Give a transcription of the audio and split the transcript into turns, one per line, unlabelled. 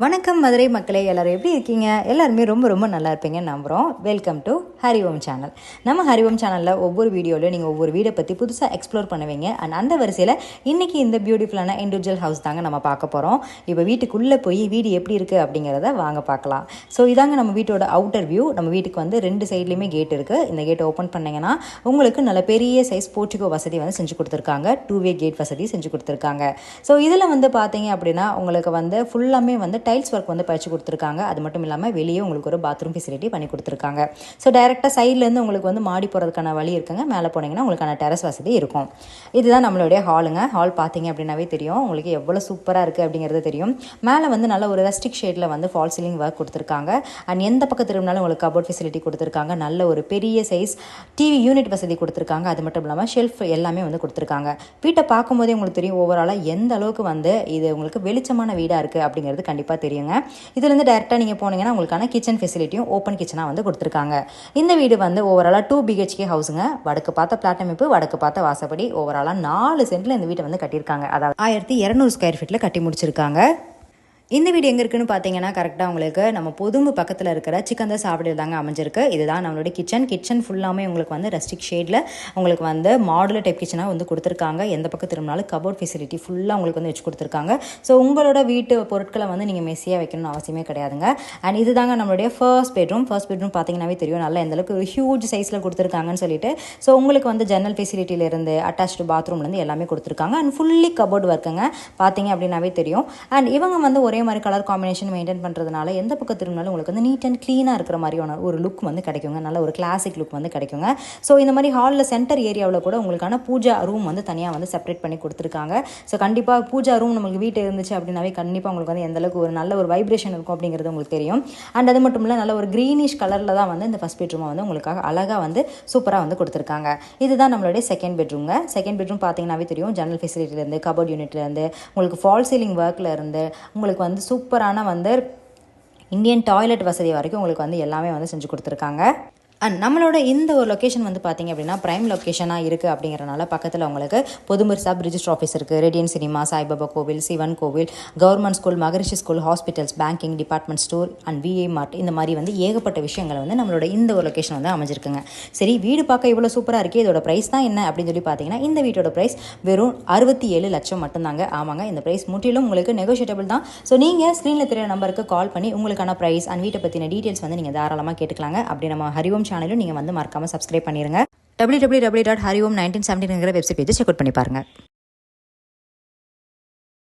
வணக்கம் மதுரை மக்களே எல்லாரும் எப்படி இருக்கீங்க? எல்லாருமே ரொம்ப ரொம்ப நல்லா இருப்பீங்க நம்புகிறோம் வெல்கம் டு ஹரிஓம் சேனல். நம்ம ஹரிஓம் சேனலில் ஒவ்வொரு வீடியோவில் நீங்கள் ஒவ்வொரு வீடை பற்றி புதுசாக எக்ஸ்ப்ளோர் பண்ணுவீங்க. அண்ட் அந்த வரிசையில் இன்றைக்கி இந்த பியூட்டிஃபுல்லான இண்டிவிஜுவல் ஹவுஸ் தாங்க நம்ம பார்க்க போகிறோம் இப்போ வீட்டுக்குள்ளே போய் வீடு எப்படி இருக்குது அப்படிங்கிறத வாங்க பார்க்கலாம். ஸோ இதாங்க நம்ம வீட்டோட அவுட்டர் வியூ நம்ம வீட்டுக்கு வந்து ரெண்டு சைட்லேயுமே கேட் இருக்குது இந்த கேட்டை ஓப்பன் பண்ணிங்கன்னா உங்களுக்கு நல்ல பெரிய சைஸ் போர்ட்டிகோ வசதி வந்து செஞ்சு கொடுத்துருக்காங்க. டூ வே கேட் வசதி செஞ்சு கொடுத்துருக்காங்க. ஸோ இதில் வந்து பார்த்தீங்க அப்படின்னா உங்களுக்கு வந்து ஃபுல்லாமே வந்து டைல்ஸ் ஒர்க் வந்து பறிச்சு கொடுத்துருக்காங்க. அது மட்டும் இல்லாமல் வெளியே உங்களுக்கு ஒரு பாத்ரூம் ஃபெசிலிட்டி பண்ணி கொடுத்துருக்காங்க. ஸோ டேரெக்டாக சைட்லேருந்து உங்களுக்கு வந்து மாடி போகிறதுக்கான வழி இருக்குங்க. மேலே போனீங்கன்னா உங்களுக்கான டெரஸ் வசதி இருக்கும். இதுதான் நம்மளுடைய ஹாலுங்க ஹால் பார்த்தீங்க அப்படின்னாவே தெரியும். உங்களுக்கு எவ்வளோ சூப்பராக இருக்குது அப்படிங்கிறது தெரியும். மேலே வந்து நல்ல ஒரு ரெஸ்டிக் ஷேடில் வந்து ஃபால் சீலிங் ஒர்க் கொடுத்துருக்காங்க. அண்ட் எந்த பக்கம் திரும்பினாலும் உங்களுக்கு கபோர்ட் ஃபெசிலிட்டி கொடுத்துருக்காங்க. நல்ல ஒரு பெரிய சைஸ் டிவி யூனிட் வசதி கொடுத்துருக்காங்க. அது மட்டும் இல்லாமல் ஷெல்ஃப் எல்லாமே வந்து கொடுத்துருக்காங்க. வீட்டை பார்க்கும்போதே உங்களுக்கு தெரியும் ஓவராலாக எந்த அளவுக்கு வந்து இது உங்களுக்கு வெளிச்சமான வீடாக இருக்குது அப்படிங்கிறது கண்டிப்பாக தெரியுங்க. இதுலேருந்து டேரெக்டாக நீங்கள் போனீங்கன்னா உங்களுக்கான கிச்சன் ஃபெசிலிட்டியும் ஓப்பன் கிச்சனாக வந்து கொடுத்துருக்காங்க. இந்த வீடு வந்து ஓவராலாக டூ பிஹெச்கே ஹவுஸுங்க வடக்கு பார்த்த பிளாட் அமைப்பு வடக்கு பார்த்த வாசப்படி. ஓவராலாக நாலு சென்டில் இந்த வீட்டை வந்து கட்டியிருக்காங்க. அதாவது ஆயிரத்தி இரநூறு ஸ்கொயர் ஃபீட்டில் கட்டி முடிச்சிருக்காங்க. இந்த வீடு எங்கே இருக்குன்னு பார்த்தீங்கன்னா கரெக்டாக உங்களுக்கு நம்ம பொதும்பு பக்கத்தில் இருக்கிற சிக்கந்த சாப்பிடு தாங்க அமைஞ்சிருக்கு. இதுதான் நம்மளுடைய கிச்சன் கிச்சன் ஃபுல்லாமே உங்களுக்கு வந்து ரெஸ்டிக் ஷேடில் உங்களுக்கு வந்து மாடுலர் டைப் கிச்சனாக வந்து கொடுத்துருக்காங்க. எந்த பக்கம் திரும்பினாலும் கபோர்ட் ஃபெசிலிட்டி ஃபுல்லாக உங்களுக்கு வந்து வச்சு கொடுத்துருக்காங்க. ஸோ உங்களோட வீட்டு பொருட்களை வந்து நீங்கள் மெஸ்ஸியாக வைக்கணும்னு அவசியமே கிடையாதுங்க. அண்ட் இதுதாங்க நம்மளுடைய ஃபர்ஸ்ட் பெட்ரூம் ஃபர்ஸ்ட் பெட்ரூம் பார்த்தீங்கன்னாவே தெரியும். நல்லா எந்தளவுக்கு ஒரு ஹியூஜ் சைஸில் கொடுத்துருக்காங்கன்னு சொல்லிட்டு. ஸோ உங்களுக்கு வந்து ஜன்னல் ஃபெசிலிட்டியிலேருந்து அட்டாச்சு பாத்ரூம்லேருந்து எல்லாமே கொடுத்துருக்காங்க. அண்ட் ஃபுல்லி கபோர்ட் ஒர்க்குங்க பார்த்தீங்க அப்படின்னாவே தெரியும். அண்ட் இவங்க வந்து ஒரே மாதிரி கலர் காம்பினேஷன் மெயின்டைன் பண்ணுறதுனால எந்த பக்கம் திரும்பினாலும் உங்களுக்கு வந்து நீட் அண்ட் க்ளீனாக இருக்கிற மாதிரியான ஒரு லுக் வந்து கிடைக்குங்க. நல்ல ஒரு கிளாசிக் லுக் வந்து கிடைக்குங்க. ஸோ இந்த மாதிரி ஹாலில் சென்டர் ஏரியாவில் கூட உங்களுக்கான பூஜா ரூம் வந்து தனியாக வந்து செப்பரேட் பண்ணி கொடுத்துருக்காங்க. ஸோ கண்டிப்பாக பூஜா ரூம் நம்மளுக்கு வீட்டில் இருந்துச்சு அப்படின்னாவே கண்டிப்பாக உங்களுக்கு வந்து எந்தளவுக்கு ஒரு நல்ல ஒரு வைப்ரேஷன் இருக்கும் அப்படிங்கிறது உங்களுக்கு தெரியும். அண்ட் அது மட்டும் இல்லை நல்ல ஒரு க்ரீனிஷ் கலரில் தான் வந்து இந்த ஃபஸ்ட் பெட்ரூமை வந்து உங்களுக்காக அழகாக வந்து சூப்பராக வந்து கொடுத்துருக்காங்க. இதுதான் நம்மளுடைய செகண்ட் பெட்ரூம்ங்க செகண்ட் பெட்ரூம் பார்த்தீங்கன்னாவே தெரியும். ஜன்னல் ஃபெசிலிட்டிலேருந்து கபோர்ட் யூனிட்லேருந்து உங்களுக்கு ஃபால் சீலிங் ஒர்க்கில் இருந்து உங்களுக்கு வந்து சூப்பரான வந்து இந்தியன் டாய்லெட் வசதி வரைக்கும் உங்களுக்கு வந்து எல்லாமே வந்து செஞ்சு கொடுத்துருக்காங்க. அண்ட் நம்மளோட இந்த ஒரு லொக்கேஷன் வந்து பார்த்தீங்க அப்படின்னா ப்ரைம் லொக்கேஷனாக இருக்குது அப்படிங்கிறனால பக்கத்தில் உங்களுக்கு பொதுமர் சப் ரிஜிஸ்டர் ஆஃபீஸ் இருக்குது ரெடியன் சினிமா சாய்பாபா கோவில் சிவன் கோவில் government school Maharishi school hospitals banking department store and V மார்ட் இந்த மாதிரி வந்து ஏகப்பட்ட விஷயங்கள் வந்து நம்மளோட இந்த ஒரு லொக்கேஷன் வந்து அமைஞ்சிருக்குங்க. சரி வீடு பார்க்க இவ்வளோ சூப்பராக இருக்குது இதோட ப்ரைஸ் தான் என்ன அப்படின்னு சொல்லி பார்த்தீங்கன்னா இந்த வீட்டோட ப்ரைஸ் வெறும் அறுபத்தி ஏழு லட்சம் மட்டும்தாங்க. ஆமாங்க இந்த ப்ரைஸ் முற்றிலும் உங்களுக்கு நெகோஷியேட்டபிள் தான். ஸோ நீங்கள் ஸ்க்ரீனில் தெரியுற நம்பருக்கு கால் பண்ணி உங்களுக்கான ப்ரைஸ் அண்ட் வீட்டை பற்றின டீட்டெயில்ஸ் வந்து நீங்கள் தாராளமாக கேட்டுக்கலாங்க. அப்படி நம்ம ஹரிவம் சேனலும் நீங்கள் வந்து மறக்காமல் சப்ஸ்கிரைப் பண்ணிடுங்க W W W dot Hari Om nineteen செவன்டீன்ங்கிற website page check out பண்ணி பாருங்கள்